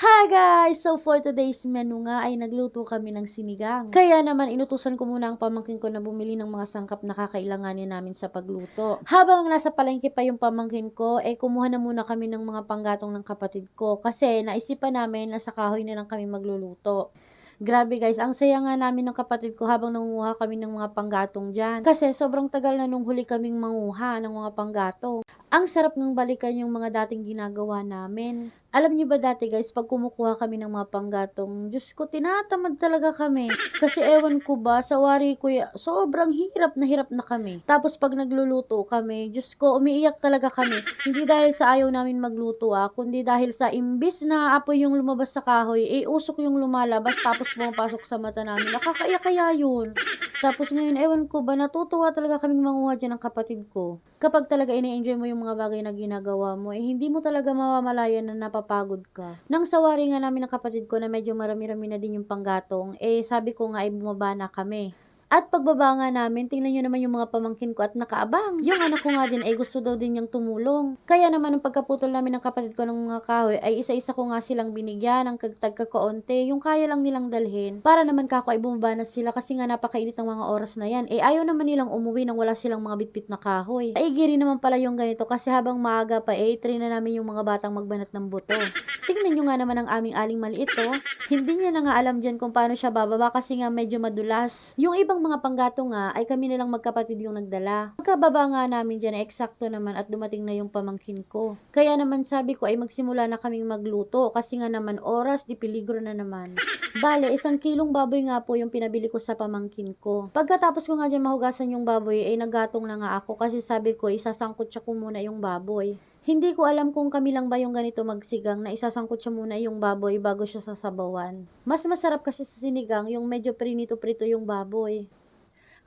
Hi guys! So for today's menu nga ay nagluto kami ng sinigang. Kaya naman inutusan ko muna ang pamangkin ko na bumili ng mga sangkap na kakailanganin namin sa pagluto. Habang nasa palengke pa yung pamangkin ko, eh kumuha na muna kami ng mga panggatong ng kapatid ko. Kasi naisipan namin na sa kahoy na lang kami magluluto. Grabe guys, ang saya nga namin ng kapatid ko habang nanguha kami ng mga panggatong dyan. Kasi sobrang tagal na nung huli kaming manguha ng mga panggatong. Ang sarap ng balikan yung mga dating ginagawa namin. Alam niyo ba dati guys, pag kumukuha kami ng mga panggatong, Diyos ko, tinatamad talaga kami. Kasi ewan ko ba, sa wari ko, sobrang hirap na hirap na kami. Tapos pag nagluluto kami, Diyos ko, umiiyak talaga kami. Hindi dahil sa ayaw namin magluto ah, kundi dahil sa imbis na apoy yung lumabas sa kahoy, eh usok yung lumalabas tapos pumapasok sa mata namin. Nakakaiyak kaya yun. Tapos ngayon, ewan ko ba, natutuwa talaga kaming manguha dyan ng kapatid ko. Kapag talaga ine-enjoy mo yung mga bagay na ginagawa mo, eh hindi mo talaga mamamalayan na napapagod ka. Nang sawari nga namin ng kapatid ko na medyo marami-rami na din yung panggatong, eh sabi ko nga ay bumaba na kami. At pagbaba nga namin, tingnan nyo naman yung mga pamangkin ko at nakaabang. Yung anak ko nga din ay gusto daw din niyang tumulong. Kaya naman nung pagkaputol namin ng kapatid ko ng mga kahoy, ay isa-isa ko nga silang binigyan ng kagtag kakaonte, yung kaya lang nilang dalhin. Para naman kako ay bumaba na sila kasi nga napakainit ng mga oras na yan. Eh ayaw naman nilang umuwi nang wala silang mga bitbit na kahoy. Ay giri naman pala yung ganito kasi habang maaga pa eh, try na namin yung mga batang magbanat ng buto. Tingnan nyo nga naman ang aming aling maliit oh. Hindi niya na nga alam dyan kung paano siya bababa kasi nga medyo madulas. Yung ibang mga panggato nga ay kami nilang magkapatid yung nagdala. Pagkababa nga namin dyan ay eksakto naman at dumating na yung pamangkin ko. Kaya naman sabi ko ay magsimula na kaming magluto kasi nga naman oras di peligro na naman. Bale, isang kilong baboy nga po yung pinabili ko sa pamangkin ko. Pagkatapos ko nga dyan mahugasan yung baboy ay naggatong na nga ako kasi sabi ko isasangkot siya ko muna yung baboy. Hindi ko alam kung kami lang ba yung ganito magsigang na isasangkot siya muna yung baboy bago siya sasabawan. Mas masarap kasi sa sinigang yung medyo prinito-prito yung baboy.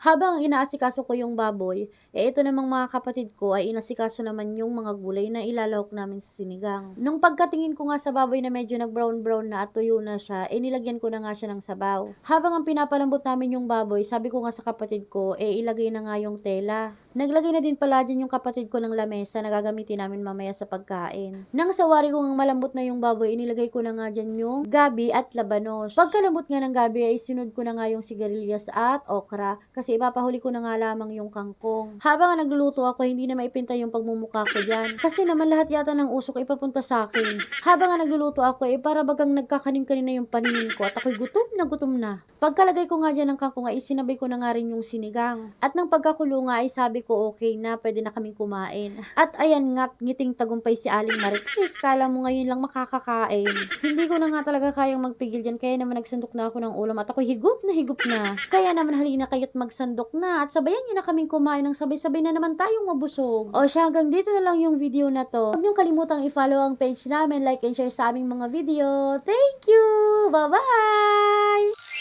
Habang inaasikaso ko yung baboy, eh ito namang mga kapatid ko ay inasikaso naman yung mga gulay na ilalahok namin sa sinigang. Nung pagkatingin ko nga sa baboy na medyo nag-brown-brown na at tuyo na siya, eh nilagyan ko na nga siya ng sabaw. Habang ang pinapalambot namin yung baboy, sabi ko nga sa kapatid ko, eh ilagay na nga yung tela. Naglagay na din pala dyan yung kapatid ko ng lamesa na gagamitin namin mamaya sa pagkain. Nang sawari ko ng malambot na yung baboy, inilagay ko na nga dyan yung gabi at labanos. Pagkalambot nga ng gabi ay sinod ko na nga yung sigarilyas at okra kasi ipapahuli ko na nga lamang yung kangkong. Habang nagluluto ako, hindi na maipinta yung pagmumukha ko dyan. Kasi naman lahat yata ng usok ay papunta sa akin. Habang nagluluto ako, eh para bagang nagkakanin-kanin na yung paningin ko at ako'y gutom na gutom na. Pagkalagay ko nga dyan ng kangkong ay sinabay ko na nga rin yung sinigang. At nang pagkakulo nga ay sabi ko okay na, pwede na kaming kumain. At ayan nga, ngiting tagumpay si Aling Marites. Kala mo ngayon lang makakakain. Hindi ko na nga talaga kayang magpigil dyan, kaya naman nagsandok na ako ng ulam at ako higup na higup na. Kaya naman halina kayo't magsandok na at sabayan nyo na kaming kumain ng sabay-sabay na naman tayong mabusog. O siya, hanggang dito na lang yung video na to. Huwag niyong kalimutang i-follow ang page namin, like and share sa aming mga video. Thank you! Bye-bye!